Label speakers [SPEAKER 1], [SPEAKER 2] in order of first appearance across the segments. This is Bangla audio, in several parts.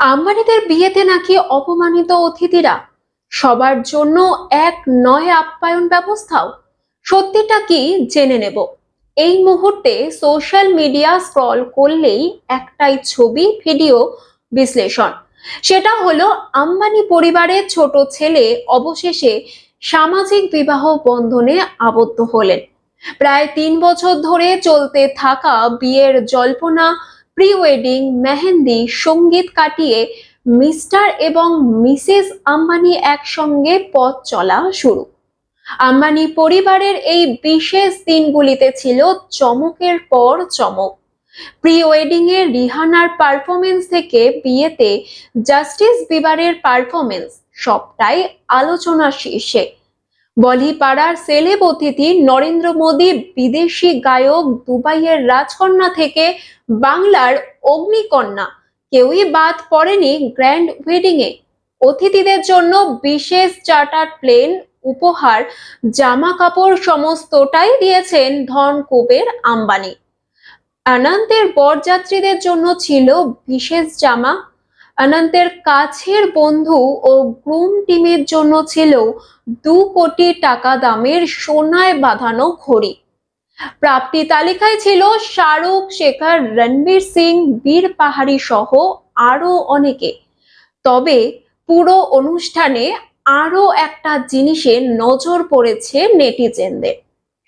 [SPEAKER 1] আম্বানিদের বিয়েতে নাকি অপমানিত অতিথিরা? সবার জন্য এক নয় আপ্যায়ন ব্যবস্থাও? সত্যিটা কি জেনে নেব। এই মুহূর্তে সোশ্যাল মিডিয়া স্ক্রল করলেই একটাই ছবি, ভিডিও বিশ্লেষণ। সেটা হলো আম্বানি পরিবারের ছোট ছেলে অবশেষে সামাজিক বিবাহ বন্ধনে আবদ্ধ হলেন। প্রায় তিন বছর ধরে চলতে থাকা বিয়ের জল্পনা প্রি ওয়েডিং মেহেন্দি, সংগীত কাটিয়ে মিস্টার এবং মিসেস আম্বানি একসঙ্গে পথ চলা শুরু। আম্বানি পরিবারের এই বিশেষ দিনগুলিতে ছিল চমকের পর চমক। প্রি ওয়েডিং এ রিহানার পারফরমেন্স থেকে বিয়েতে জাস্টিস বিবারের পারফরমেন্স সবটাই আলোচনা শীর্ষে বলিপাড়ার সেলেব অতিথি নরেন্দ্র মোদী বিদেশি গায়ক দুবাইয়ের রাজকন্যা থেকে বাংলার অগ্নিকন্যা। কেউই বাদ পড়েনি গ্র্যান্ড ওয়েডিং এ অতিথিদের জন্য বিশেষ চার্টার প্লেন উপহার, জামা কাপড় সমস্তটাই দিয়েছেন ধন কুবের আম্বানি। অনন্তের বরযাত্রীদের জন্য ছিল বিশেষ জামা অনন্তের কাছের বন্ধু ও গ্রুম টিমের জন্য ছিল দু কোটি টাকা দামের সোনায় বাঁধানো ঘড়ি। প্রাপ্তি তালিকায় ছিল শাহরুখ শেখর, রণবীর সিং, বীর পাহাড়ি সহ আরও অনেকে। তবে পুরো অনুষ্ঠানে আরও একটা জিনিসে নজর পড়েছে নেটিজেনদের।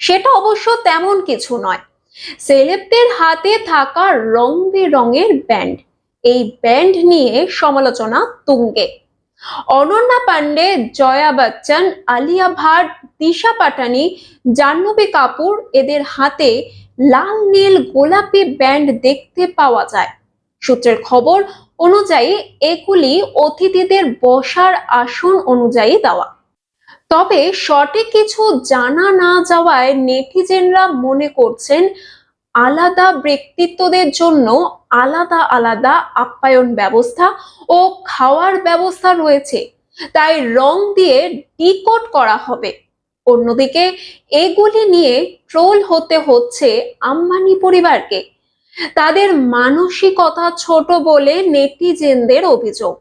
[SPEAKER 1] সেটা অবশ্য তেমন কিছু নয়। সেলেবদের হাতে থাকা রং বেরঙের ব্যান্ড। এই ব্যান্ড নিয়ে সমালোচনা তুঙ্গে। অনন্যা পান্ডে জয়া বচ্চন, আলিয়া ভাট, দিশা পাটানি, জাহ্নবী কাপুর এদের হাতে লাল, নীল, গোলাপি ব্যান্ড দেখতে পাওয়া যায়। সূত্রের খবর অনুযায়ী এগুলি অতিথিদের বসার আসন অনুযায়ী দেওয়া। তবে সঠিক কিছু জানা না যাওয়ায় নেটিজেনরা মনে করছেন, আলাদা ব্যক্তিত্বদের জন্য আলাদা আলাদা আপ্যায়ন ব্যবস্থা ও খাওয়ার ব্যবস্থা রয়েছে। তাই রং দিয়ে ডিকোড করা হবে। অন্যদিকে এগুলি নিয়ে ট্রোল হতে হচ্ছে আম্বানি পরিবারকে। তাদের মানসিকতা ছোট বলে নেটিজেনদের অভিযোগ।